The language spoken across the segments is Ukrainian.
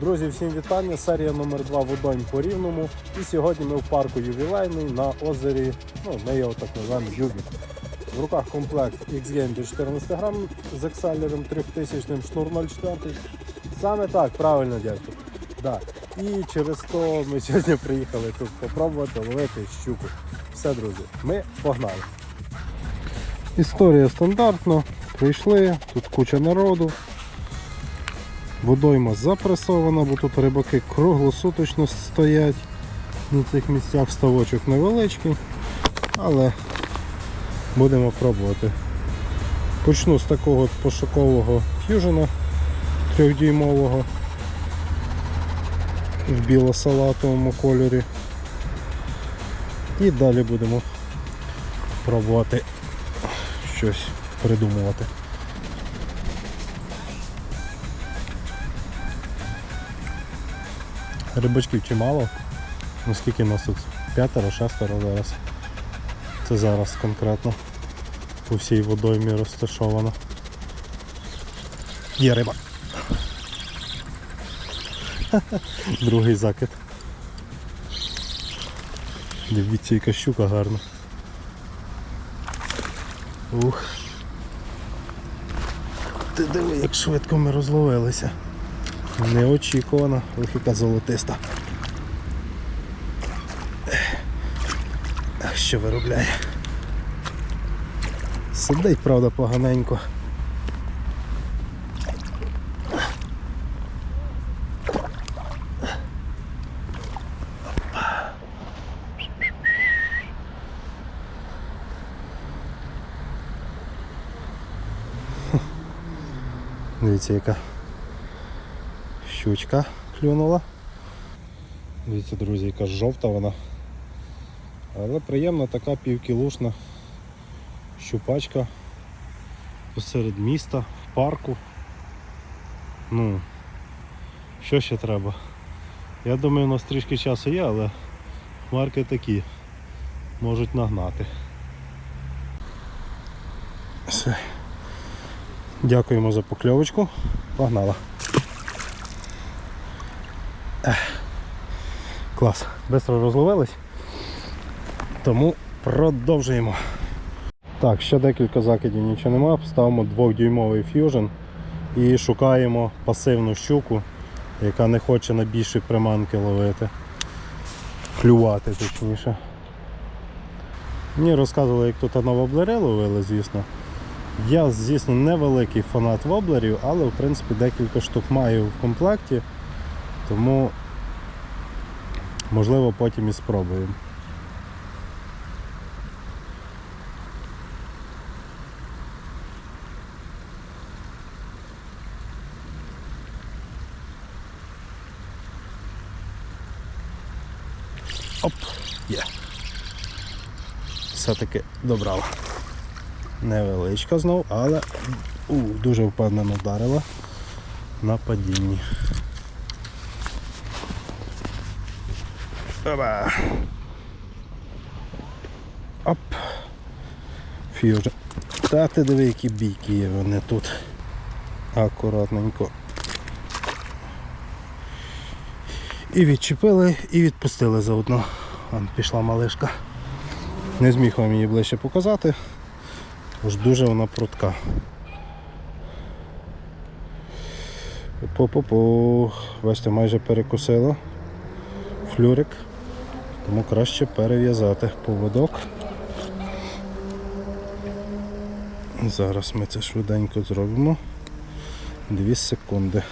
Друзі, всім вітання. Серія номер 2 водойм по рівному. І сьогодні ми в парку ювілейний на озері. Ну, ми його так називаємо Юбі. В руках комплект X-Game до 14 грам з акселером 3000 шнур 04. Саме так, правильно дядько. Да. І через то ми сьогодні приїхали тут попробувати ловити щуку. Все, друзі, ми погнали. Історія стандартна. Прийшли, тут куча народу. Водойма запресована, бо тут рибаки круглосуточно стоять. На цих місцях ставочок невеличкий, але будемо пробувати. Почну з такого пошукового ф'южена трьохдюймового в біло-салатовому кольорі. І далі будемо пробувати щось придумувати. Рибачків чимало. Ну скільки нас тут? П'ятеро, шестеро зараз. Це зараз конкретно. По всій водоймі розташовано. Є риба. Другий закид. Дивіться, яка щука гарна. Ух. Ти диви, як швидко ми розловилися. Неочікувано, ох яка золотиста. Що виробляє? Сидить, правда, поганенько. Дивіться, яка щучка клюнула. Дивіться, друзі, яка жовта вона. Але приємна така півкілушна щупачка посеред міста, в парку. Ну, що ще треба? Я думаю, у нас трішки часу є, але хмарки такі можуть нагнати. Все. Дякуємо за покльовочку. Погнала. Клас. Бистро розловились. Тому продовжуємо. Так, ще декілька закидів нічого нема. Ставимо двохдюймовий ф'южн і шукаємо пасивну щуку, яка не хоче на більші приманки ловити. Клювати точніше. Мені розказували, як тут на воблери ловили, звісно. Я, звісно, невеликий фанат воблерів, але в принципі декілька штук маю в комплекті, тому можливо потім і спробуємо. Оп, є. Все-таки добрала. Невеличка знов, але у, дуже впевнено вдарила на падінні. Опа. Оп. Фьюжн. Та ти диви, які бійки є вони тут. Акуратненько. І відчепили, і відпустили заодно. Вон пішла малишка. Не зміг вам її ближче показати. Аж дуже вона прутка. По-по-по. Бачите, майже перекусила флюрик, тому краще перев'язати поводок. Зараз ми це швиденько зробимо. Дві секунди.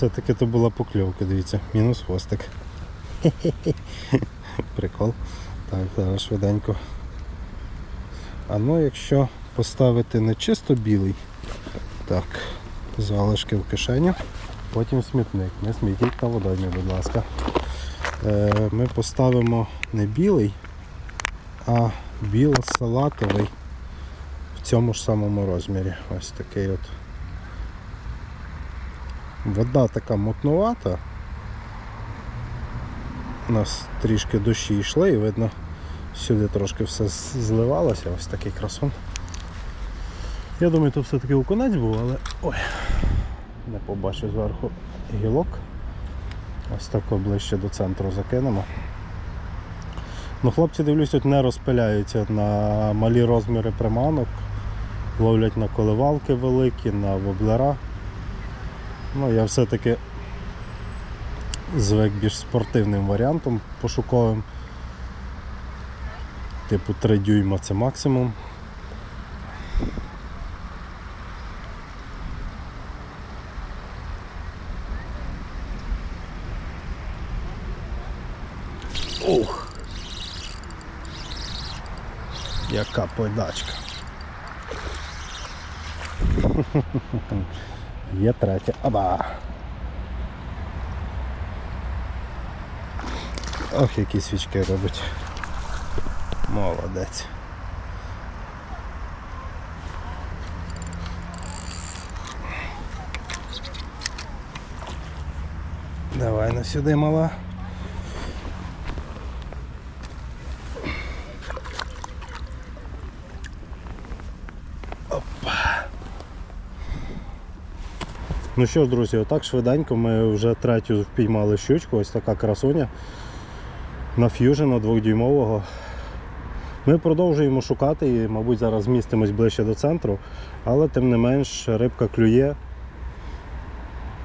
Все-таки то була покльовка, дивіться, мінус хвостик. Прикол. Так, зараз швиденько. А ну якщо поставити не чисто білий, так, залишки в кишеню, потім смітник. Не смітіть на водоймі, будь ласка. е, ми поставимо не білий, а біло-салатовий в цьому ж самому розмірі. Ось такий от. Вода така мутнувата. У нас трішки дощі йшли і видно, сюди трошки все зливалося, ось такий красун. Я думаю, то все-таки окунець був, але ой, не побачив зверху гілок. Ось тако ближче до центру закинемо. Ну, хлопці, дивлюсь, тут не розпиляються на малі розміри приманок, ловлять на коливалки великі, на воблера. Ну, я все-таки звик більш спортивним варіантом пошуковим. Типу 3 дюйма це максимум. Ух! Яка подачка. Є третя. Аба! Ох, які свічки робить. Молодець. Давай на сюди мала. Ну що ж, друзі, отак швиденько ми вже третю впіймали щучку, ось така красуня на ф'южена двохдюймового. Ми продовжуємо шукати і, мабуть, зараз змістимось ближче до центру, але тим не менш рибка клює,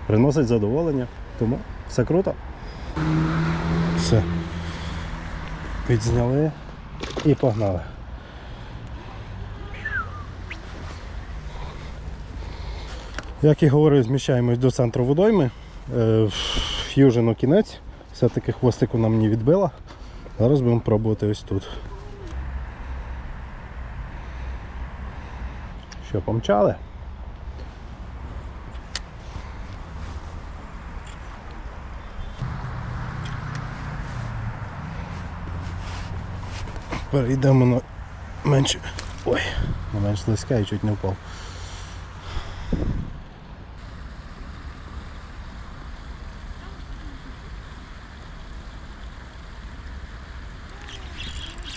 приносить задоволення, тому все круто. Все. Підзняли і погнали. Як і говорив, зміщаємось до центру водойми. Е, кінець. Все-таки хвостику нам не відбила. Зараз будемо пробувати ось тут. Що, помчали? Перейдемо на менш... Ой, на менш слизька і чуть не впав.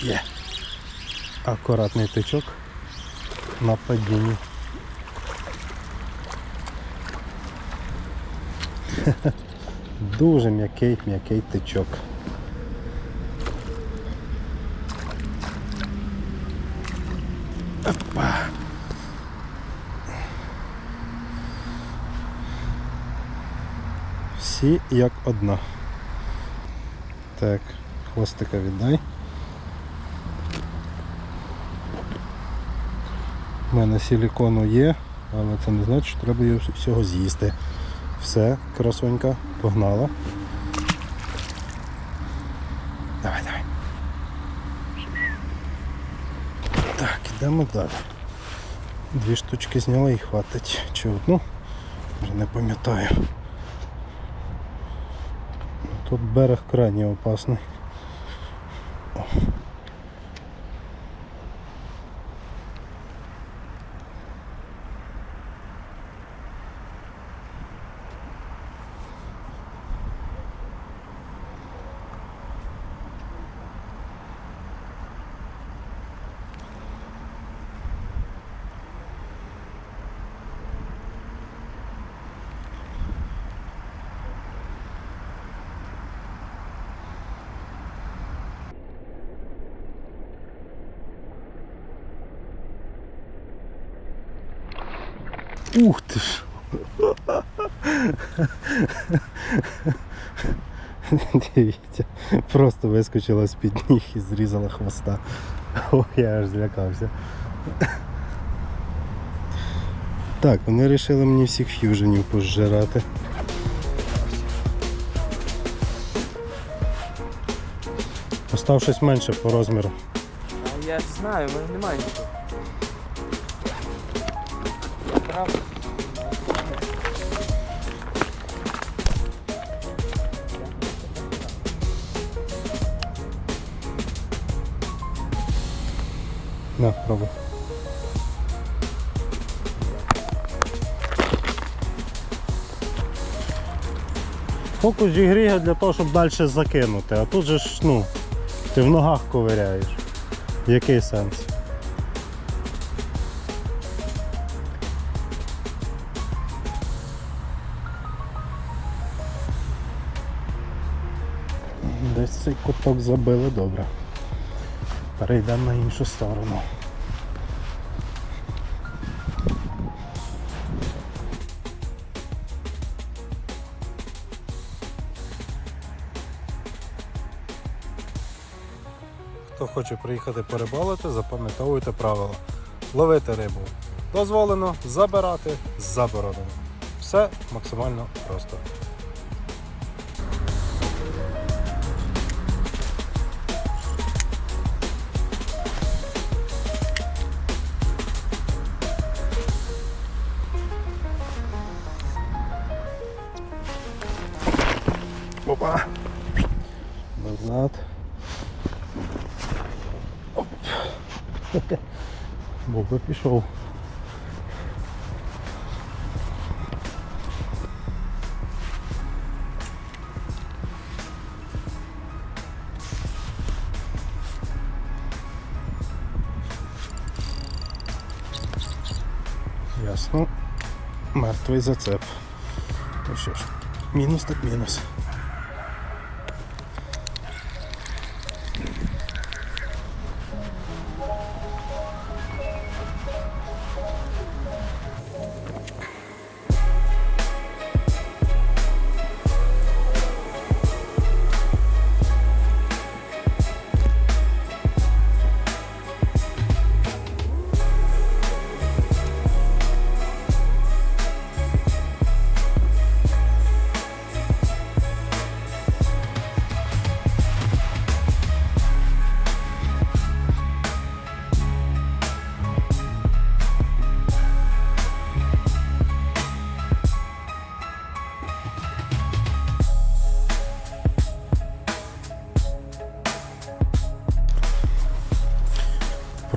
Є. Акуратний тичок на падінні. Дуже м'який, м'який тичок. Опа. Всі як одна. Так, хвостика віддай. Мене силікону є, але це не значить, що треба його всього з'їсти. Все, красонька, погнала. Давай, давай. Так, ідемо далі. Дві штучки зняли і хватить. Чи одну? Вже не пам'ятаю. Тут берег крайне опасний. Ух ти ж! Дивіться, просто вискочила з-під ніг і зрізала хвоста. Ох, я аж злякався. Так, вони вирішили мені всіх ф'юженів пожирати. Постав щось менше по розміру. Я знаю, в мене немає нічого. Ага. На, пробуй. Фокус зігріє для того, щоб далі закинути, а тут же ж ну, ти в ногах ковиряєш. Який сенс? Десь цей куток забили добре. Перейдемо на іншу сторону. Хто хоче приїхати перебалити, запам'ятовуйте правила. Ловити рибу дозволено, забирати заборонено. Все максимально просто. Боба пішов. Ясно. Мертвий зацеп. Ну що ж, мінус так мінус.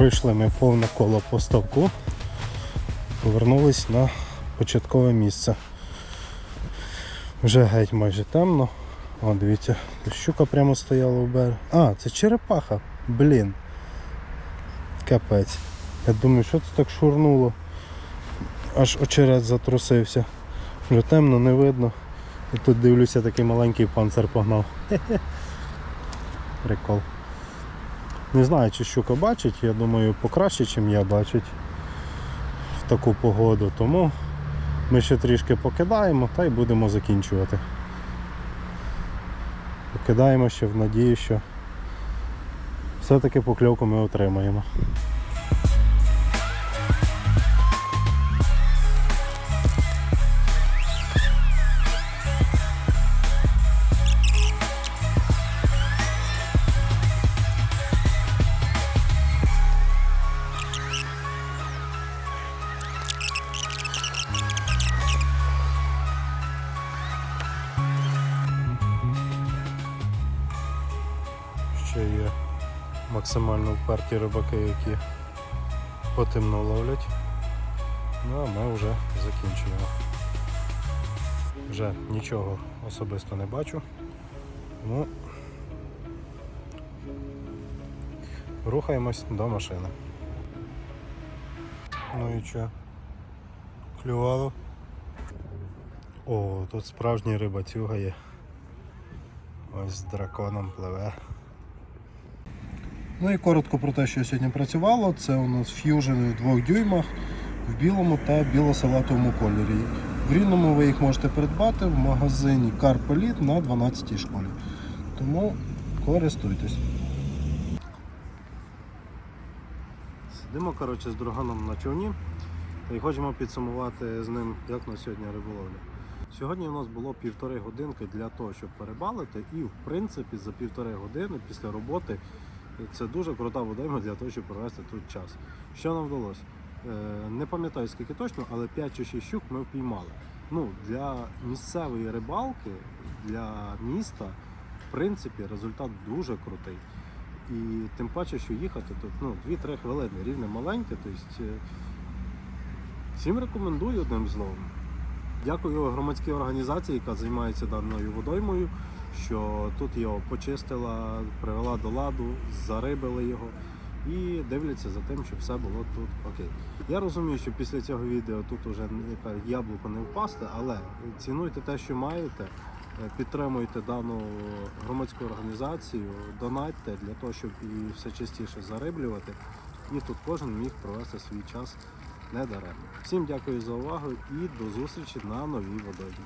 Пройшли ми повне коло по ставку, повернулись на початкове місце. Вже геть майже темно. О, дивіться, щука прямо стояла в берег. А, це черепаха. Блін. Капець. Я думаю, що це так шурнуло. Аж очерет затрусився. Вже темно, не видно. І тут дивлюся, такий маленький панцир погнав. Прикол. Не знаю, чи щука бачить, я думаю, покраще, ніж я бачить в таку погоду. Тому ми ще трішки покидаємо та й будемо закінчувати. Покидаємо ще в надії, що все-таки покльовку ми отримаємо. Вперті рибаки, які потемно ловлять. Ну а ми вже закінчуємо. Вже нічого особисто не бачу. Ну, рухаємось до машини. Ну і що? Клювало? О, тут справжній рибацюга є. Ось з драконом пливе. Ну і коротко про те, що я сьогодні працювало. Це у нас ф'южени в двох дюймах в білому та біло-салатовому кольорі. В рівному ви їх можете придбати в магазині Carpoliт на 12 школі. Тому користуйтесь. Сидимо коротше, з друганом на човні й хочемо підсумувати з ним, як на сьогодні риболовля. Сьогодні у нас було півтори годинки для того, щоб перебалити, і в принципі за півтори години після роботи це дуже крута водойма для того, щоб провести тут час. Що нам вдалося? Е, Не пам'ятаю скільки точно, але 5 чи 6 щук ми впіймали. Ну, для місцевої рибалки, для міста, в принципі, результат дуже крутий. І тим паче, що їхати тут ну, 2-3 хвилини, рівне маленьке. Тобто, е, всім рекомендую одним словом. Дякую громадській організації, яка займається даною водоймою, що тут його почистила, привела до ладу, зарибили його і дивляться за тим, щоб все було тут окей. Я розумію, що після цього відео тут вже яблуко не впасти, але цінуйте те, що маєте, е, підтримуйте дану громадську організацію, донатьте для того, щоб і все частіше зариблювати. І тут кожен міг провести свій час не даремно. Всім дякую за увагу і до зустрічі на новій водоймі.